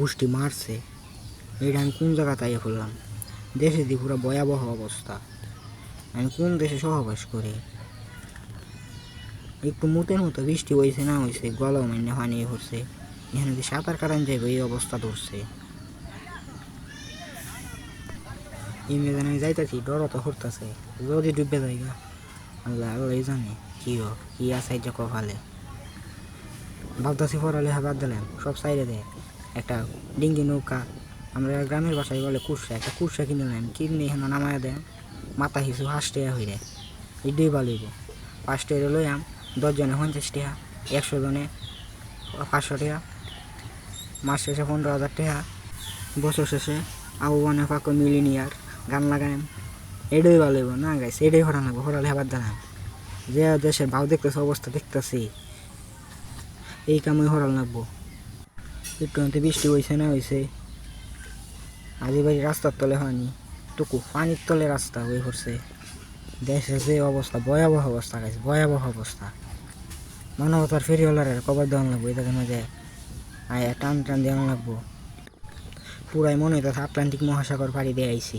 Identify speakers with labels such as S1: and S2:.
S1: গোষ্ঠী মারছে। এটা আমি কোন জায়গা তাইয়ে ফুললাম দেশে দিয়ে পুরো ভয়াবহ অবস্থা। আমি কোন দেশে সহবাস করি? একটু মুতের মতো বৃষ্টি হয়েছে না হয়েছে গলাও মান্য পানি ভরছে এখানে যে সাঁতার কাটান যাবে এই অবস্থা ধরছে। এই মেদানে আমি যাইতাছি, ডর তো হরতাছে। যদি ডুবে যাইগা আল্লাহ আল্লাহ জানে, কি কি আছে যে কপালে। ভাবতাছি পড়ালেখা বাদ দিলাম, সব সাইডে দেয়। একটা ডিঙ্গি নৌকা, আমরা গ্রামের বাসায় বলে কুরসা, একটা কুরসা কিনে নেন, কিনে এখানে নামায় দেন, মাথা হিসু হাঁস টেয়া হয়ে যায় এই দুই বালিব পাঁচ টেয়া লইয়াম দশজনে পঞ্চাশ টেয়া একশো জনে পাঁচশো টাকা, মাস শেষে পনেরো হাজার টাকা, বছর শেষে আহ্বানে পাক মিলিনিয়ার গান লাগাইম। এটাই ভালো না গাইছে এটাই হরা লাগবো হরালে আবার দাঁড়াম যে দেশের ভাও দেখতেছে, অবস্থা দেখতেছি। এই কামে হরাল লাগবো। একটু বৃষ্টি হয়েছে না হয়েছে আজি বাড়ি রাস্তার তলে হয়নি। টুকু পানির তলে রাস্তা হয়ে পড়ছে দেশের যে অবস্থা, ভয়াবহ অবস্থা গাইছে ভয়াবহ অবস্থা। মানবতার ফেরিওয়ালার কবার দেওয়ান লাগবো, এটাকে মাঝে আয় টান টান দেওয়ান লাগবো। পুরাই মনে হইতেছে আটলান্টিক মহাসাগর পাড়ি দিয়ে আইছি।